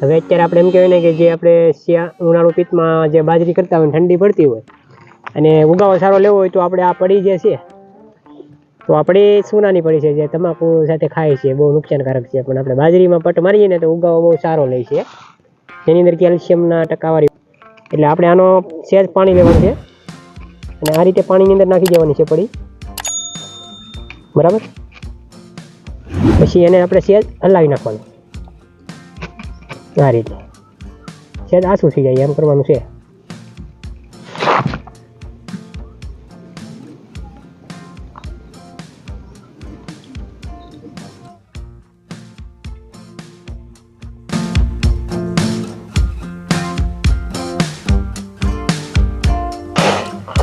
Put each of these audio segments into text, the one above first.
હવે અત્યારે આપણે એમ કહેવાય ને કે જે આપણે શિયા, ઉનાળુ પિત્તમાં જે બાજરી કરતા હોય ઠંડી પડતી હોય અને ઉગાવો સારો લેવો હોય તો આપણે આ પડી જે છે, તો આપણે સોનાની પડી છે જે તમાકુ સાથે ખાય છે, બહુ નુકસાનકારક છે. પણ આપણે બાજરીમાં પટ મારીએ ને તો ઉગાવો બહુ સારો લે છે. એની અંદર કેલ્શિયમના ટકાવારી એટલે આપણે આનો સહેજ પાણી લેવાનું છે અને આ રીતે પાણીની અંદર નાખી દેવાની છે પડી. બરાબર? પછી એને આપણે સહેજ હલાવી નાખવાનું. આ રીતે. સહેજ આસું થઈ જાય? એમ કરવાનું છે.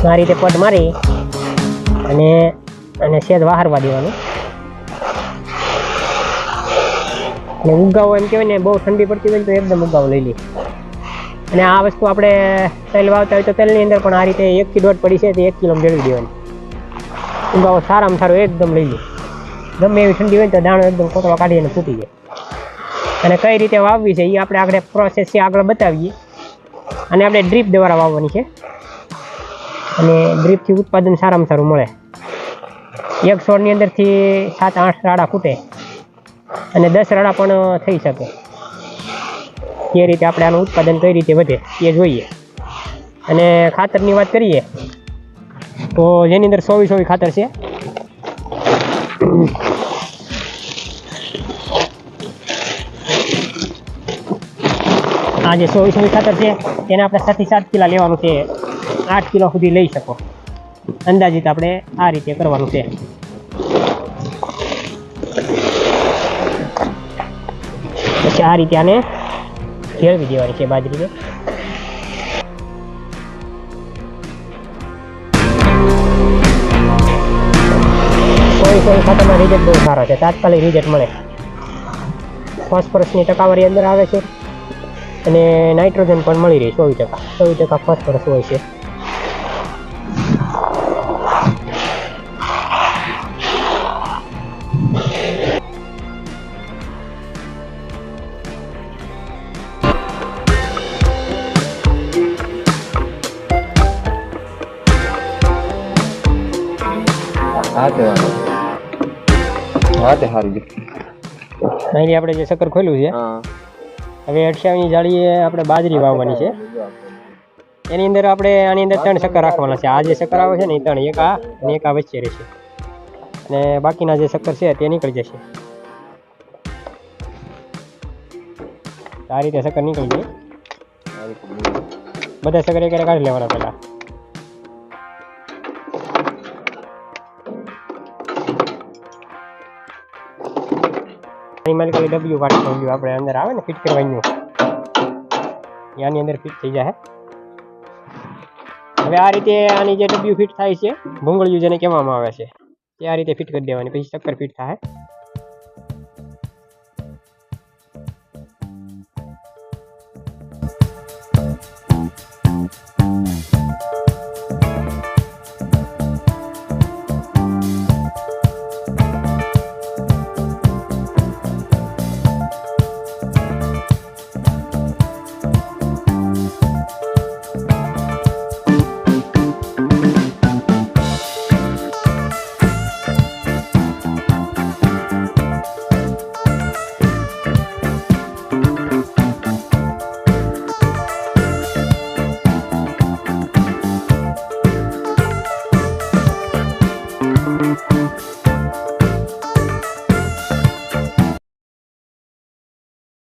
આ રીતે પટ મારી અને અને શેદ વાહરવા દેવાનું. અને ઉગાવો એમ કહેવાય ને, બહુ ઠંડી પડતી હોય તો એકદમ ઉગાવો લઈ લઈએ અને આ વસ્તુ આપણે તેલ વાવતા હોય તો તેલની અંદર પણ આ રીતે એક દોઢ પડી છે, તે એક કિલો મેળવી દેવાની. ઉગાવો સારામાં સારો એકદમ લઈ લઈએ ગમે એવી ઠંડી હોય તો દાણો એકદમ કોતળો કાઢી અને ફૂટી જાય. અને કઈ રીતે વાવવી છે એ આપણે આગળ પ્રોસેસ છે આગળ બતાવીએ. અને આપણે ડ્રીપ દ્વારા વાવવાની છે. અને ડ્રીપથી ઉત્પાદન સારામાં સારું મળે. એક છોડની અંદરથી સાત આઠ રાડા ફૂટે. અને દસ રાણા પણ થઈ શકે. એ રીતે આપણે આનું ઉત્પાદન કઈ રીતે વધે એ જોઈએ. અને ખાતરની વાત કરીએ, તો જેની અંદર સોવી સોવી ખાતર છે. આ જે સોવી સોવી ખાતર છે તેને આપણે સાતથી સાત કિલા લેવાનું છે. આઠ કિલો સુધી લઈ શકો. અંદાજિત આપણે આ રીતે કરવાનું છે. આ રીતે આને ફેરવી દેવાની છે બાજરીને કોઈ કોઈ ખાતરના રિઝલ્ટ બહુ સારા છે. તાત્કાલિક રિઝલ્ટ મળે. ફોસ્ફરસની ટકાવારી અંદર આવે છે અને નાઇટ્રોજન પણ મળી રહે, ચોવીસ ટકા. ચોવીસ ટકા ફોસ્ફરસ હોય છે. હા તે હા તે સારું અહીં આપણે જે શક્કર ખોલ્યું છે હવે અઠ્યાવીસની જાળીએ આપણે બાજરી વાવવાની છે. એની અંદર આપણે આની અંદર ત્રણ શક્કર રાખવાના છે. આ જે શક્કર આવે છે ને એ ત્રણ એક આ અને એક આ વચ્ચે રહેશે. અને બાકીના જે શક્કર છે તે નીકળી જશે. આ રીતે શક્કર નીકળી જાય. બધા શક્કર એક કાઢી લેવાના પહેલાં. એમાં ખાલી ડબલ્યુ કાઢી રહ્યું આપણે અંદર આવે ને ફિટ કરવાનું આની અંદર ફિટ થઈ જાય હવે આ રીતે આની જે ડબલ્યુ ફિટ થાય છે, ભૂંગળિયું જેને કહેવામાં આવે છે, તે આ રીતે ફિટ કરી દેવાની, પછી ચક્કર ફિટ થાય.